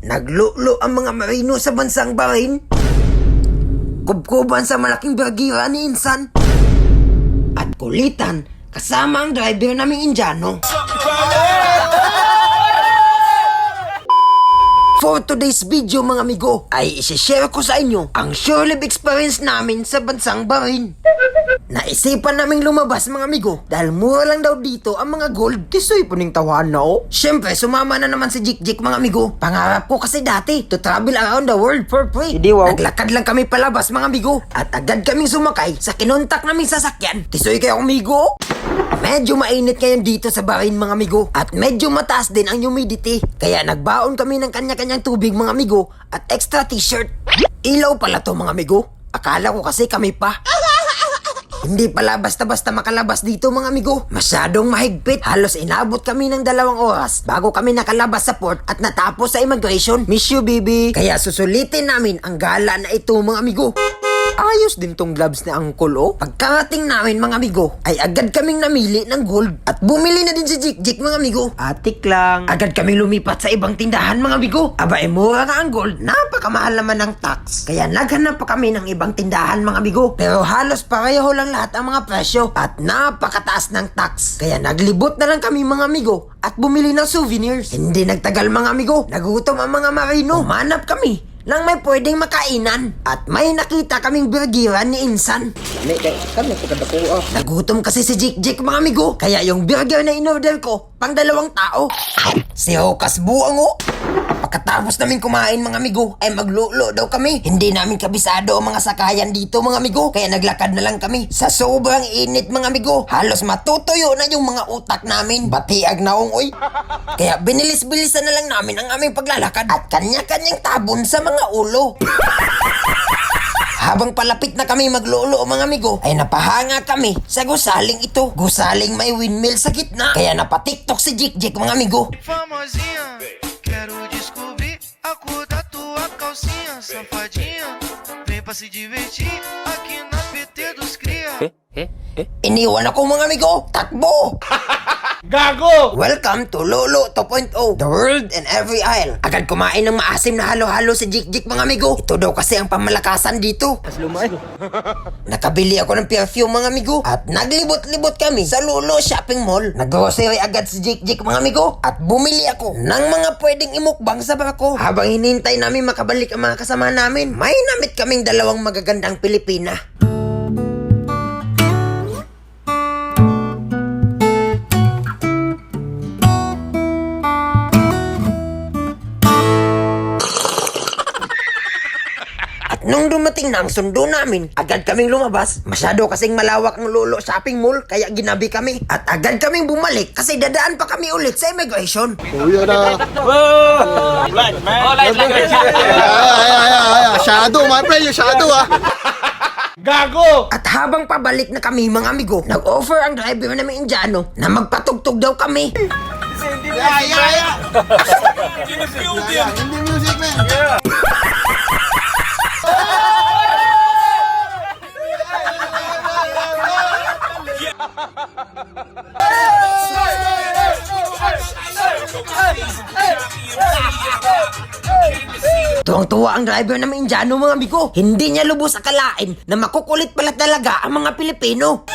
Naglulo ang mga marino sa bansang Bahrain. Kubkuban sa malaking bagira ni Insan. At kulitan kasama ang driver naming Indiano. For today's video mga amigo ay isi-share ko sa inyo ang shore live experience namin sa bansang Bahrain. Naisipan naming lumabas mga amigo dahil mura lang daw dito ang mga gold. Kisoy po ning tawahan na oh. Siyempre sumama na naman si Jik Jik mga amigo. Pangarap ko kasi dati to travel around the world for free. Hindi, wow. Naglakad lang kami palabas mga amigo at agad kaming sumakay sa kinontak naming sasakyan. Tisoy kayo amigo. Medyo mainit ngayon dito sa Bahrain mga amigo at medyo mataas din ang humidity. Kaya nagbaon kami ng kanya-kanyang tubig mga amigo at extra t-shirt. Ilaw pala to mga amigo. Akala ko kasi kami pa. Hindi pala basta-basta makalabas dito mga amigo. Masyadong mahigpit. Halos inabot kami ng dalawang oras bago kami nakalabas sa port at natapos sa immigration. Miss you, baby. Kaya susulitin namin ang gala na ito mga amigo. Ayos din tong gloves ni Uncle oh. Pagkarating namin mga amigo, ay agad kaming namili ng gold at bumili na din si Jik Jik mga amigo. Atik lang. Agad kami lumipat sa ibang tindahan mga bigo. Aba, eh, mura nga ang gold. Napakamahal naman ng tax. Kaya naghanap pa kami ng ibang tindahan mga bigo. Pero halos pareho lang lahat ang mga presyo. At napakataas ng tax. Kaya naglibot na lang kami mga amigo at bumili ng souvenirs. Hindi nagtagal mga amigo. Nagutom ang mga marino. Umanap kami nang may pwedeng makainan. At may nakita kaming birgiran ni Insan. Kami, kami, pagkadako ah. Nagutom kasi si Jik Jik mga amigo. Kaya yung burger na inorder ko, pang dalawang tao. Si Hokas buang o. Pagkatapos namin kumain mga amigo, ay maglulo daw kami. Hindi namin kabisado ang mga sakayan dito mga amigo. Kaya naglakad na lang kami. Sa sobrang init mga amigo, halos matutuyo na yung mga utak namin. Batiag na oy. Kaya binilis-bilisan na lang namin ang aming paglalakad at kanya-kanyang tabon sa mga ulo. Habang palapit na kami maglulo mga amigo, ay napahanga kami sa gusaling ito. Gusaling may windmill sa gitna. Kaya napatiktok si Jik Jik mga amigo. famosinha. Quero descobrir a cor da tua calcinha, safadinha. Vem pra se divertir aqui na PT dos Cria. Iniwan ako mga amigo. Takbo! Gago! Welcome to Lolo 2.0, the world in every aisle. Agad kumain ng maasim na halo-halo si Jik Jik mga amigo. Ito daw kasi ang pamalakasan dito. Mas lumay. Nakabili ako ng perfume mga amigo at naglibot-libot kami sa Lolo Shopping Mall. Nag-grocery agad si Jik Jik mga amigo at bumili ako ng mga pwedeng imukbang sa barko. Habang hinintay namin makabalik ang mga kasama namin, may namit kaming dalawang magagandang Pilipina. Nung dumating na ang sundo namin, agad kaming lumabas. Masyado kasing malawak ang Lolo Shopping Mall, kaya ginabi kami. At agad kaming bumalik kasi dadaan pa kami ulit sa immigration. Kuya na. Light, man. Oh, light, light, Ay, ay, ay, ay, ay. Shadow, my friend, yung shadow ah. Gago! At habang pabalik na kami mga amigo, nag-offer ang driver namin Indiano na magpatugtog daw kami. Yeah, yeah, yeah. Hindi music, man. Tuwang-tuwa ang driver namin Indiano mga amigo. Hindi niya lubos akalain na makukulit pala talaga ang mga Pilipino.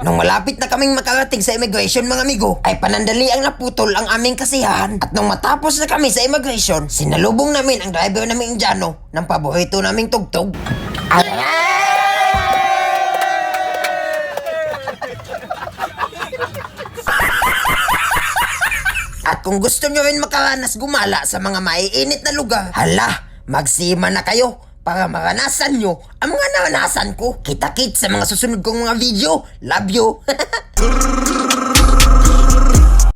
Nung malapit na kaming makarating sa immigration mga amigo, ay panandali ang naputol ang aming kasiyahan. At nung matapos na kami sa immigration, sinalubong namin ang driver naming Indiano ng paborito naming tugtog. Kung gusto nyo rin makaranas gumala sa mga maiinit na lugar, hala, magsima na kayo para maranasan nyo ang mga naranasan ko. Kita-kit sa mga susunod kong mga video. Love you!